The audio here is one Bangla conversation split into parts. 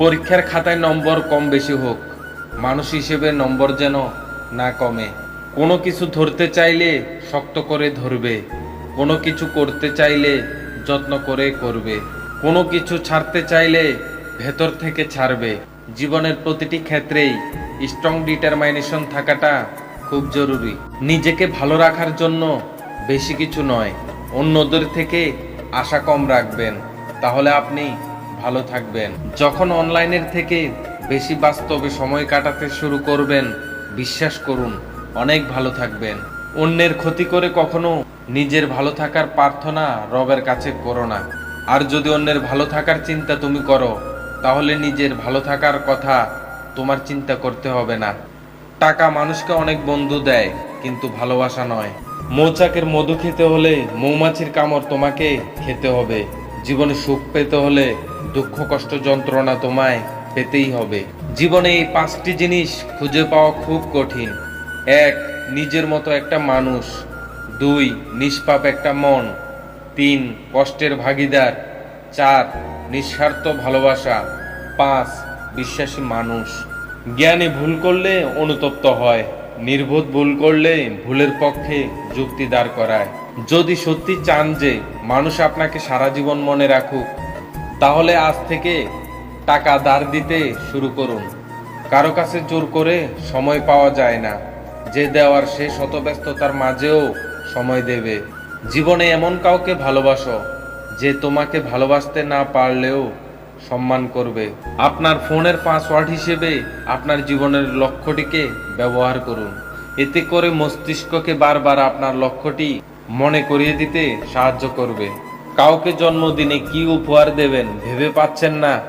পরীক্ষার খাতায় নম্বর কম বেশি হোক, মানুষ হিসেবে নম্বর যেন না কমে। কোনো কিছু ধরতে চাইলে শক্ত করে ধরবে, কোনো কিছু করতে চাইলে যত্ন করে করবে, কোনো কিছু ছাড়তে চাইলে ভেতর থেকে ছাড়বে। জীবনের প্রতিটি ক্ষেত্রেই স্ট্রং ডিটারমাইনেশন থাকাটা খুব জরুরি। নিজেকে ভালো রাখার জন্য বেশি কিছু নয়, অন্যদের থেকে আশা কম রাখবেন। তাহলে আপনি ভালো থাকবেন। যখন অনলাইনের থেকে বেশি বাস্তবে সময় কাটাতে শুরু করবেন, বিশ্বাস করুন, অনেক ভালো থাকবেন। অন্যের ক্ষতি করে কখনো নিজের ভালো থাকার প্রার্থনা রবের কাছে করো না। আর যদি অন্যের ভালো থাকার চিন্তা তুমি করো, তাহলে নিজের ভালো থাকার কথা তোমার চিন্তা করতে হবে না। টাকা মানুষকে অনেক বন্ধু দেয়, কিন্তু ভালোবাসা নয়। মৌচাকের মধু খেতে হলে মৌমাছির কামড় তোমাকে খেতে হবে। জীবনে সুখ পেতে হলে দুঃখ, কষ্ট, যন্ত্রণা তোমায় পেতেই হবে। জীবনে এই পাঁচটি জিনিস খুঁজে পাওয়া খুব কঠিন। এক, নিজের মতো একটা মানুষ। দুই, নিষ্পাপ একটা মন। তিন, কষ্টের ভাগিদার। চার, নিঃস্বার্থ ভালোবাসা। পাঁচ, বিশ্বাসী মানুষ। জ্ঞানে ভুল করলে অনুতপ্ত হয়, নির্বোধ ভুল করলে ভুলের পক্ষে যুক্তি দাঁড় করায়। যদি সত্যি চান যে, মানুষ আপনাকে সারা জীবন মনে রাখুক তাহলে আজ থেকে টাকা ধার দিতে শুরু করুন। কারও কাছে জোর করে সময় পাওয়া যায় না। যে দেওয়ার সে শত ব্যস্ততার মাঝেও সময় দেবে। জীবনে এমন কাউকে ভালোবাসো, যে তোমাকে ভালোবাসতে না পারলেও সম্মান করবে। আপনার ফোনের পাসওয়ার্ড হিসেবে আপনার জীবনের লক্ষ্যটিকে ব্যবহার করুন। এতে করে মস্তিষ্ককে বারবার আপনার লক্ষ্যটি মনে করিয়ে দিতে সাহায্য করবে। কাউকে জন্মদিনে কি উপহার দেবেন ভেবে পাচ্ছেন না।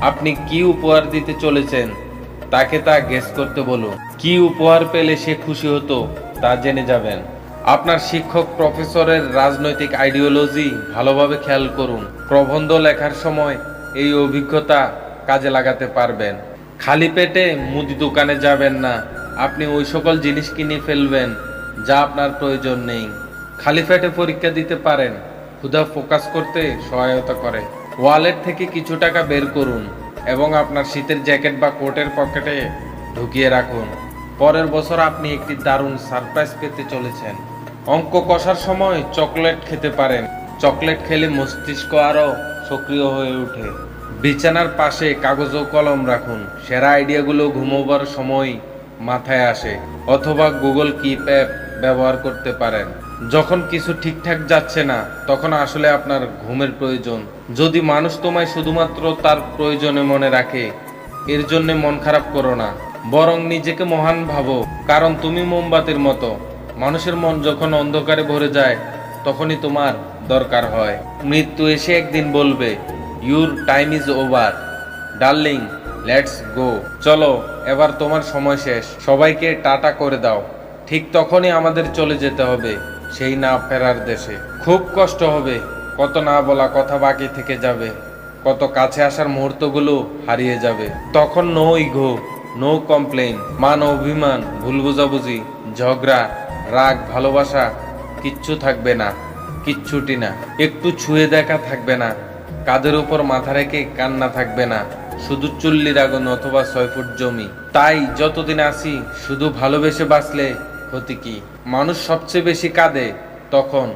আপনি কি উপহার দিতে চলেছেন? তাকে তা গেস করতে বলুন। কি উপহার পেলে সে খুশি হতো তা জেনে যাবেন। আপনার শিক্ষক প্রফেসরের রাজনৈতিক আইডিওলজি ভালোভাবে খেয়াল করুন। প্রবন্ধ লেখার সময় এই অভিজ্ঞতা কাজে লাগাতে পারবেন। খালি পেটে মুদি দোকানে যাবেন না। আপনি ওই সকল জিনিস কিনে ফেলবেন, যা আপনার প্রয়োজন নেই। খালি পেটে পরীক্ষা দিতে পারেন। ক্ষুধা ফোকাস করতে সহায়তা করে। ওয়ালেট থেকে কিছু টাকা বের করুন এবং আপনার শীতের জ্যাকেট বা কোটের পকেটে ঢুকিয়ে রাখুন। পরের বছর আপনি একটি দারুণ সারপ্রাইজ পেতে চলেছেন। অঙ্ক কষার সময় চকলেট খেতে পারেন। চকলেট খেলে মস্তিষ্ক আরও সক্রিয় হয়ে ওঠে। বিছানার পাশে কাগজ ও কলম রাখুন। সেরা আইডিয়াগুলো ঘুমোবার সময় মাথায় আসে। অথবা গুগল কিপ অ্যাপ ব্যবহার করতে পারেন। যখন কিছু ঠিকঠাক যাচ্ছে না, তখন আসলে আপনার ঘুমের প্রয়োজন। যদি মানুষ তোমায় শুধুমাত্র তার প্রয়োজনে মনে রাখে, এর জন্য মন খারাপ করো না। বরং নিজেকে মহান ভাবো, কারণ তুমি মোমবাতির মতো। মানুষের মন যখন অন্ধকারে ভরে যায়, তখনই তোমার দরকার হয়। মৃত্যু এসে একদিন বলবে your time is over darling let's go চলো, এবার তোমার সময় শেষ। সবাইকে টাটা করে দাও। ঠিক তখনই আমাদের চলে যেতে হবে। সেই না ফেরার দেশে। খুব কষ্ট হবে, কত না বলা কথা বাকি থেকে যাবে, কত কাছে আসার মুহূর্তগুলো হারিয়ে যাবে। তখন নো ইঘো নো কমপ্লেন মান অভিমান, ভুল বুঝাবুঝি, ঝগড়া, রাগ, ভালোবাসা, কিচ্ছু থাকবে না, কিচ্ছুটি না। একটু ছুঁয়ে দেখা থাকবে না, কাদের উপর মাথা রেখে কান্না থাকবে না, শুধু চুল্লির আগুন অথবা ছয় ফুট জমি। তাই যতদিন আসি শুধু ভালোবেসে বাঁচলে ক্ষতি কি? মানুষ সবচেয়ে বেশি কাঁদে তখন,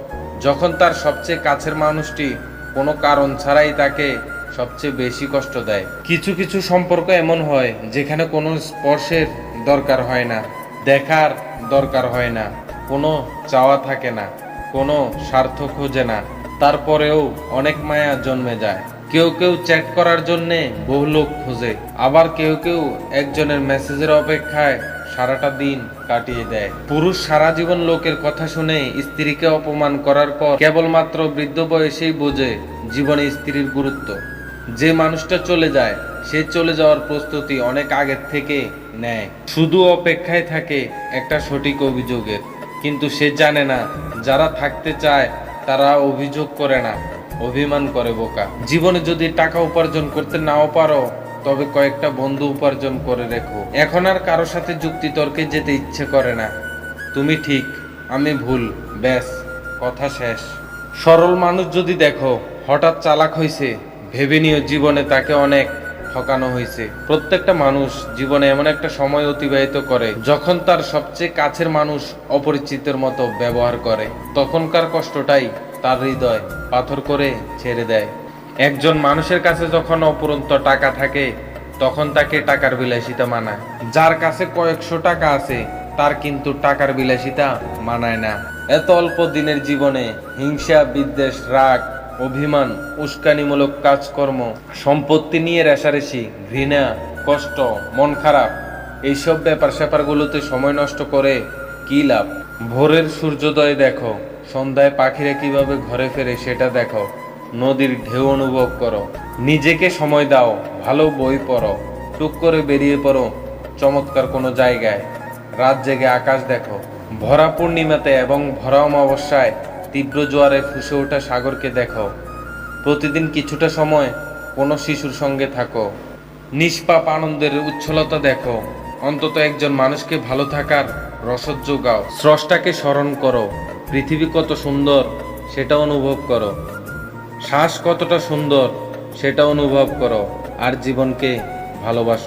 যখন তার সবচেয়ে কাছের মানুষটি কোনো কারণ ছাড়াই তাকে সবচেয়ে বেশি কষ্ট দেয়। কিছু কিছু সম্পর্ক এমন হয় যেখানে কোনো স্পর্শের দরকার হয় না, দেখার দরকার হয় না, কোনো চাওয়া থাকে না, কোনো স্বার্থ খোঁজে না। তারপরেও অনেক মায়া জন্মে যায়। কেউ কেউ চ্যাট করার জন্যে বহু লোক খোঁজে। আবার কেউ কেউ একজনের মেসেজের অপেক্ষায় সারাটা দিন কাটিয়ে দেয়। পুরুষ সারা জীবন লোকের কথা শুনে স্ত্রীকে অপমান করার পর কেবলমাত্র বৃদ্ধ বয়সেই বোঝে জীবনে স্ত্রীর গুরুত্ব। যে মানুষটা চলে যায়, সে চলে যাওয়ার প্রস্তুতি অনেক আগের থেকে নেয়। শুধু অপেক্ষায় থাকে একটা সঠিক অভিযোগের। কিন্তু সে জানে না, যারা থাকতে চায়, তারা অভিযোগ করে না, অভিমান করে বোকা। জীবনে যদি টাকা উপার্জন করতে নাও পারো তবে কয়েকটা বন্ধু উপার্জন করে রেখো। এখন আর কারও সাথে যুক্তি তর্কে যেতে ইচ্ছে করে না। তুমি ঠিক, আমি ভুল, ব্যাস, কথা শেষ। সরল মানুষ যদি দেখো, হঠাৎ চালাক হয়েছে ভেবে নিও জীবনে তাকে অনেক ঠকানো হয়েছে প্রত্যেকটা মানুষ জীবনে এমন একটা সময় অতিবাহিত করে, যখন তার সবচেয়ে কাছের মানুষ অপরিচিতের মতো ব্যবহার করে। তখনকার কষ্টটাই তার হৃদয় পাথর করে ছেড়ে দেয়। একজন মানুষের কাছে যখন অপুরন্ত টাকা থাকে, তখন তাকে টাকার বিলাসিতা মানায়। যার কাছে কয়েকশো টাকা আছে, তার কিন্তু টাকার বিলাসিতা মানায় না। এত অল্প দিনের জীবনে হিংসা, বিদ্বেষ, রাগ, অভিমান, উস্কানিমূলক কাজকর্ম, সম্পত্তি নিয়ে রেশারেশি ঘৃণা, কষ্ট, মন খারাপ, এইসব ব্যাপার স্যাপারগুলোতে সময় নষ্ট করে কি লাভ? ভোরের সূর্যোদয় দেখো, সন্ধ্যায় পাখিরা কীভাবে ঘরে ফেরে সেটা দেখো। নদীর ঢেউ অনুভব করো। নিজেকে সময় দাও, ভালো বই পড়ো। টুক করে বেরিয়ে পড়ো চমৎকার কোনো জায়গায়। রাত জেগে আকাশ দেখো। ভরা পূর্ণিমাতে এবং ভরা অমাবস্যায় তীব্র জোয়ারে ফুসে ওঠা সাগরকে দেখো। প্রতিদিন কিছুটা সময় কোনো শিশুর সঙ্গে থাকো। নিষ্পাপ আনন্দের উচ্ছলতা দেখো। অন্তত একজন মানুষকে ভালো থাকার রসদ যোগাও। স্রষ্টাকে স্মরণ করো। পৃথিবী কত সুন্দর সেটা অনুভব করো। শ্বাস কতটা সুন্দর সেটা অনুভব করো আর জীবনকে ভালোবাসো।